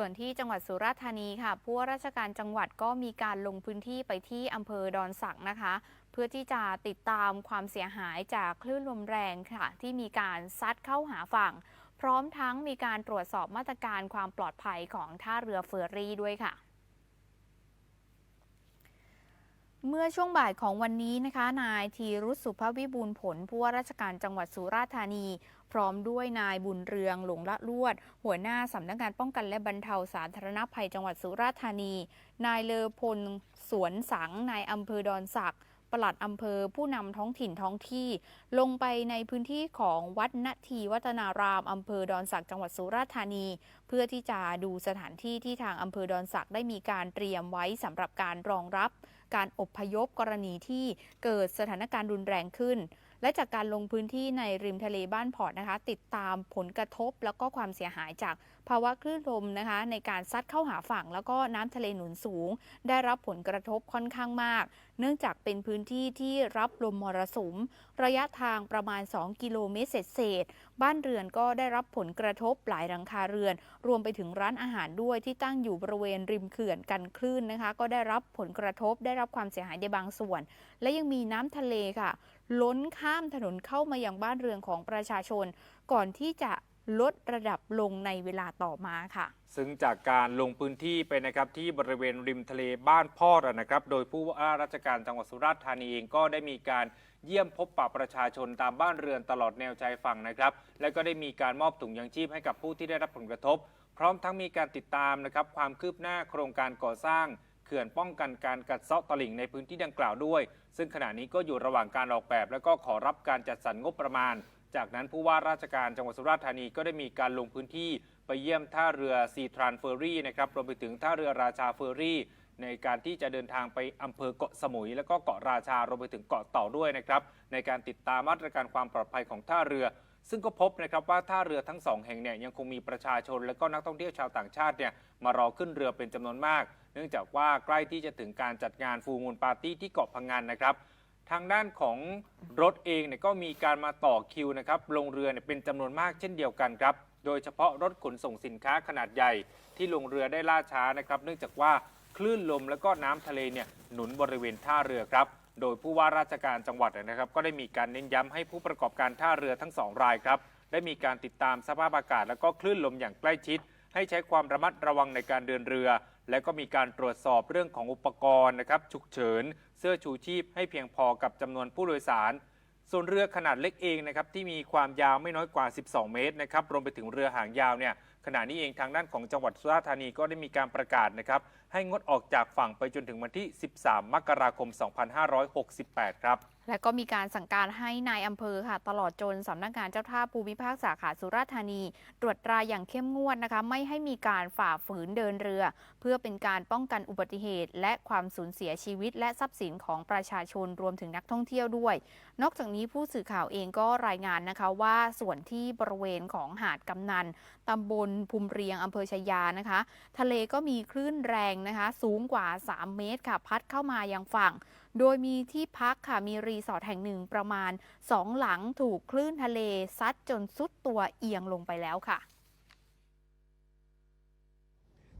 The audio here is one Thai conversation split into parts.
ส่วนที่จังหวัดสุราษฎร์ธานีค่ะผู้ว่าราชการจังหวัดก็มีการลงพื้นที่ไปที่อำเภอดอนสักนะคะ เพื่อที่จะติดตามความเสียหายจากคลื่นลมแรงค่ะ ที่มีการซัดเข้าหาฝั่ง พร้อมทั้งมีการตรวจสอบมาตรการความปลอดภัยของท่าเรือเฟอร์รี่ด้วยค่ะ เมื่อช่วงบ่ายของวันนี้นะคะ นายธีรุสุภวิบูลผลผู้ว่าราชการจังหวัดสุราษฎร์ธานี พร้อมด้วยนายบุญเรืองหลงละลวด หัวหน้าสำนักงานป้องกันและบรรเทาสาธารณภัยจังหวัดสุราษฎร์ธานี นายเลอพล สวนสัง นายอำเภอดอนสักปลัดอำเภอผู้นำท้องถิ่นท้องที่ ลงไปในพื้นที่ของวัดนาทีวัฒนารามอำเภอดอนสักจังหวัดสุราษฎร์ธานี เพื่อที่จะดูสถานที่ที่ทางอำเภอดอนสักได้มีการเตรียมไว้สำหรับการรองรับ การอบพยพกรณีที่เกิดสถานการณ์รุนแรงขึ้นและจากการลงพื้นที่ในริมทะเลบ้านพอร์ตนะคะ ติดตามผลกระทบแล้วก็ความเสียหายจากภาวะคลื่นลมนะคะ ในการซัดเข้าหาฝั่ง แล้วก็น้ำทะเลหนุนสูง ได้รับผลกระทบค่อนข้างมาก เนื่องจากเป็นพื้นที่ที่รับลมมรสุม ระยะทางประมาณ 2 กิโลเมตรเศษ บ้านเรือนก็ได้รับผลกระทบหลายหลังคาเรือน รวมไปถึงร้านอาหารด้วยที่ตั้งอยู่บริเวณริมเขื่อนกันคลื่นนะคะ ก็ได้รับผลกระทบได้รับความเสียหายในบางส่วน และยังมีน้ำทะเลค่ะ ล้นข้ามถนนเข้ามายังบ้านเรือนของประชาชน ก่อนที่จะลดระดับลงในเวลาต่อมาค่ะ ซึ่งจากการลงพื้นที่ไปนะครับที่บริเวณริมทะเลบ้านพ่อนะครับ โดยผู้ว่าราชการจังหวัดสุราษฎร์ธานีเองก็ได้มีการเยี่ยมพบปะประชาชนตามบ้านเรือนตลอดแนวชายฝั่งนะครับ และก็ได้มีการมอบถุงยังชีพให้กับผู้ที่ได้รับผลกระทบ พร้อมทั้งมีการติดตามนะครับความคืบหน้าโครงการก่อสร้าง เขื่อนป้องกันการกัดเซาะตลิ่งในพื้นที่ดังกล่าวด้วย ซึ่งขณะนี้ก็อยู่ระหว่างการออกแบบ และก็ขอรับการจัดสรรงบประมาณ จากนั้นผู้ว่าราชการจังหวัดสุราษฎร์ธานีก็ได้มีการลงพื้นที่ไปเยี่ยมท่าเรือซีทรานเฟอร์รี่นะครับรวมไปถึงท่าเรือราชาเฟอร์รี่ในการที่จะเดินทางไปอำเภอเกาะสมุย และก็เกาะราชารวมไปถึงเกาะเต่าด้วยนะครับในการติดตามมาตรการความปลอดภัยของท่าเรือ ซึ่งก็พบนะครับว่าท่าเรือทั้งสองแห่งเนี่ยยังคงมีประชาชน และก็นักท่องเที่ยวชาวต่างชาติเนี่ยมารอขึ้นเรือเป็นจำนวนมาก เนื่องจากว่าใกล้ที่จะถึงการจัดงานฟูมูลปาร์ตี้ที่เกาะพังงานนะครับ ทางด้านของรถเองเนี่ยก็มีการมาต่อคิวนะครับลงเรือเนี่ยเป็นจำนวนมากเช่นเดียวกันครับโดยเฉพาะรถขนส่งสินค้าขนาดใหญ่ ที่ลงเรือได้ล่าช้านะครับ เนื่องจากว่าคลื่นลมและก็น้ำทะเลเนี่ยหนุนบริเวณท่าเรือครับ โดยผู้ว่าราชการจังหวัดนะครับก็ได้มีการเน้นย้ำให้ผู้ประกอบการท่าเรือทั้งสองรายครับได้มีการติดตามสภาพอากาศ และก็คลื่นลมอย่างใกล้ชิด ให้ใช้ความระมัดระวังในการเดินเรือ และก็มีการตรวจสอบเรื่องของอุปกรณ์นะครับฉุกเฉิน เสื้อชูชีพให้เพียงพอกับจำนวนผู้โดยสาร ส่วนเรือขนาดเล็กเองนะครับที่มีความยาวไม่น้อยกว่า 12 เมตรนะครับรวมไปถึงเรือหางยาวเนี่ยขณะนี้เองทางด้านของจังหวัดสุราษฎร์ธานีก็ได้มีการประกาศนะครับ ให้งดออกจากฝั่งไปจนถึงวันที่ 13 มกราคม 2568 ครับ และก็มีการสั่งการให้นายอำเภอค่ะ ตลอดจนสำนักงานเจ้าท่าภูมิภาคสาขาสุราษฎร์ธานี ตรวจตราอย่างเข้มงวดนะคะ ไม่ให้มีการฝ่าฝืนเดินเรือ เพื่อเป็นการป้องกันอุบัติเหตุ และความสูญเสียชีวิต และทรัพย์สินของประชาชนรวมถึงนักท่องเที่ยวด้วย นอกจากนี้ผู้สื่อข่าวเองก็รายงานนะคะว่าส่วนที่บริเวณของหาดกำนันตำบลภูมิเรียงอำเภอชายานะคะ ทะเลก็มีคลื่นแรงนะคะ สูงกว่า 3 เมตรค่ะ พัดเข้ามายังฝั่ง โดยมีที่พักค่ะ มีรีสอร์ทแห่งหนึ่งประมาณ 2 หลังถูกคลื่นทะเลซัดจนสุดตัวเอียงลงไปแล้วค่ะ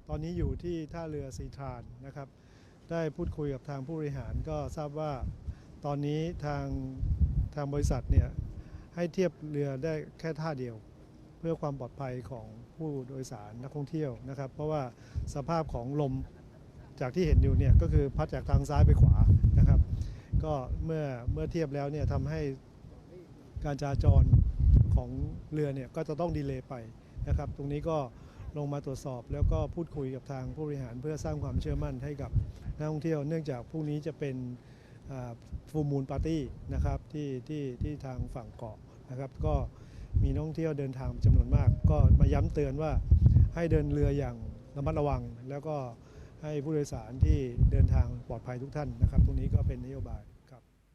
ตอนนี้อยู่ที่ท่าเรือสีทรานนะครับ ได้พูดคุยกับทางผู้บริหารก็ทราบว่าตอนนี้ทางทางบริษัทเนี่ยให้เทียบเรือได้แค่ท่าเดียว เพื่อความปลอดภัยของผู้โดยสารนักท่องเที่ยวนะครับ เพราะว่าสภาพของลมจากที่เห็นอยู่เนี่ยก็คือพัดจากทางซ้ายไปขวานะครับ ก็เมื่อเมื่อเทียบแล้วเนี่ยทำให้การจราจรของเรือเนี่ยก็จะต้องดีเลย์ไปนะครับ ตรงนี้ก็ลงมาตรวจสอบแล้วก็พูดคุยกับทางผู้บริหารเพื่อสร้างความเชื่อมั่นให้กับนักท่องเที่ยว เนื่องจากพรุ่งนี้จะเป็นฟูมูลปาร์ตี้นะครับที่ที่ที่ทางฝั่งเกาะนะครับ ก็ มีนักท่องเที่ยวเดินทางจำนวนมาก ก็มาย้ำเตือนว่าให้เดินเรืออย่างระมัดระวัง แล้วก็ให้ผู้โดยสารที่เดินทางปลอดภัยทุกท่านนะครับ ตรงนี้ก็เป็นนโยบาย